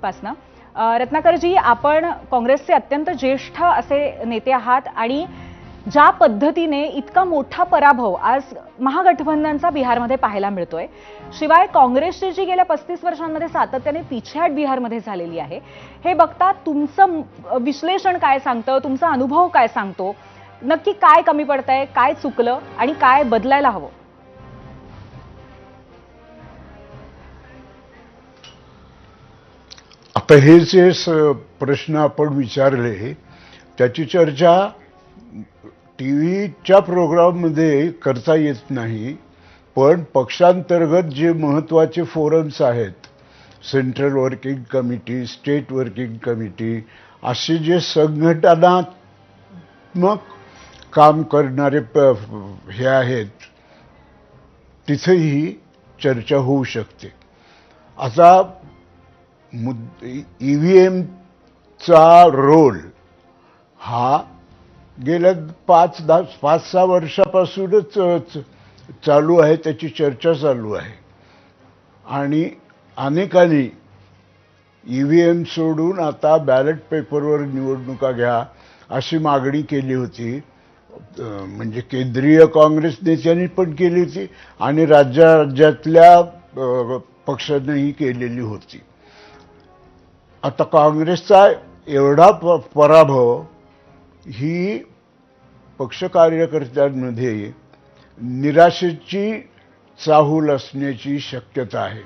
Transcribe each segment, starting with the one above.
टीमपासनं रत्नाकरजी आपण काँग्रेसचे अत्यंत ज्येष्ठ असे नेते आहात आणि ज्या पद्धतीने इतका मोठा पराभव आज महागठबंधनचा बिहारमध्ये पाहायला मिळतोय शिवाय काँग्रेसची जी गेल्या पस्तीस वर्षांमध्ये सातत्याने पिछेहाट बिहारमध्ये झालेली आहे हे बघता तुमचं विश्लेषण काय सांगतं तुमचा अनुभव काय सांगतो? नक्की काय कमी पडतंय काय चुकलं आणि काय बदलायला हवं? आता हे जे स- प्रश्न आपण विचारले त्याची चर्चा टी व्हीच्या प्रोग्राममध्ये करता येत नाही पण पक्षांतर्गत जे महत्त्वाचे फोरम्स आहेत central working committee state working committee असे जे संघटनात्मक काम करणारे प- हे आहेत तिथेही चर्चा होऊ शकते. आता मुद ई व्ही एमचा रोल हा गेल्या पाच दहा पाच सहा वर्षापासूनच च- चालू आहे त्याची चर्चा चालू आहे. आणि अनेकांनी ई व्ही एम सोडून आता बॅलेट पेपरवर निवडणुका घ्या अशी मागणी केली होती. म्हणजे केंद्रीय काँग्रेस नेत्यांनी पण केली होती आणि राज्या राज्यातल्या पक्षांनीही केलेली होती. आता काँग्रेसचा एवढा प पराभव ही पक्ष कार्यकर्त्यांमध्ये निराशेची चाहूल असण्याची शक्यता आहे.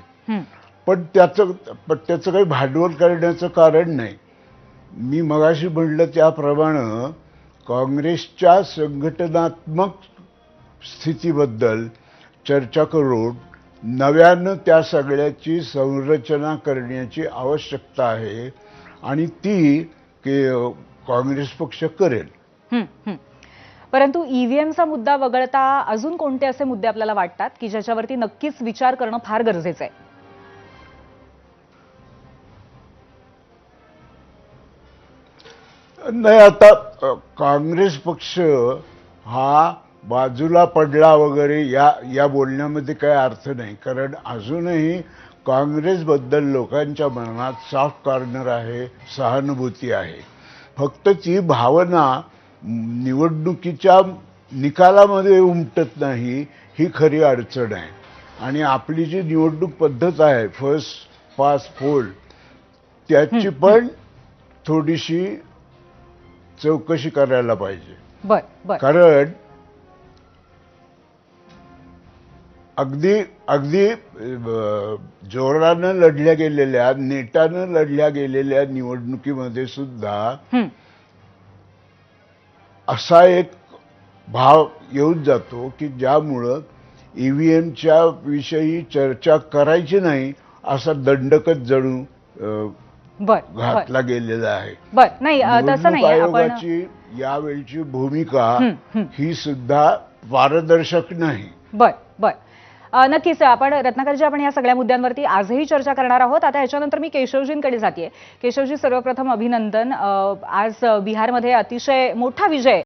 पण त्याचं पण त्याचं काही भांडवल करण्याचं कारण नाही मी मगाशी म्हणलं त्याप्रमाणे काँग्रेसच्या संघटनात्मक स्थितीबद्दल चर्चा करून नव्यानं त्या सगळ्याची संरचना करण्याची आवश्यकता आहे आणि ती के काँग्रेस पक्ष करेल. परंतु ईव्हीएमचा मुद्दा वगळता अजून कोणते असे मुद्दे आपल्याला वाटतात? की ज्याच्यावरती नक्कीच विचार करणं फार गरजेचं आहे. नाही आता काँग्रेस पक्ष हा बाजूला पडला वगैरे या या बोलण्यामध्ये काही अर्थ नाही. कारण अजूनही काँग्रेसबद्दल लोकांच्या मनात सॉफ्ट कॉर्नर आहे सहानुभूती आहे. फक्त ती भावना निवडणुकीच्या निकालामध्ये उमटत नाही ही खरी अडचण आहे. आणि आपली जी निवडणूक पद्धत आहे फर्स्ट पास पोल त्याची पण थोडीशी चौकशी करायला पाहिजे. बर बर. कारण अगदी अगदी जोरानं लढल्या गेलेल्या नेटानं लढल्या गेलेल्या निवडणुकीमध्ये सुद्धा असा एक भाव येऊन जातो की ज्यामुळं ई व्ही एमच्या विषयी चर्चा करायची नाही असा दंडकच जणू घातला गेलेला आहे. निवडणूक आयोगाची यावेळची भूमिका हं, सुद्धा पारदर्शक नाही. बर बर. नक्कीच आपण रत्नाकरजी आपण या सगळ्या मुद्द्यांवरती आजही चर्चा करणार आहोत. आता ह्याच्यानंतर मी केशवजींकडे जाते केशवजी सर्वप्रथम अभिनंदन. आज बिहारमध्ये अतिशय मोठा विजय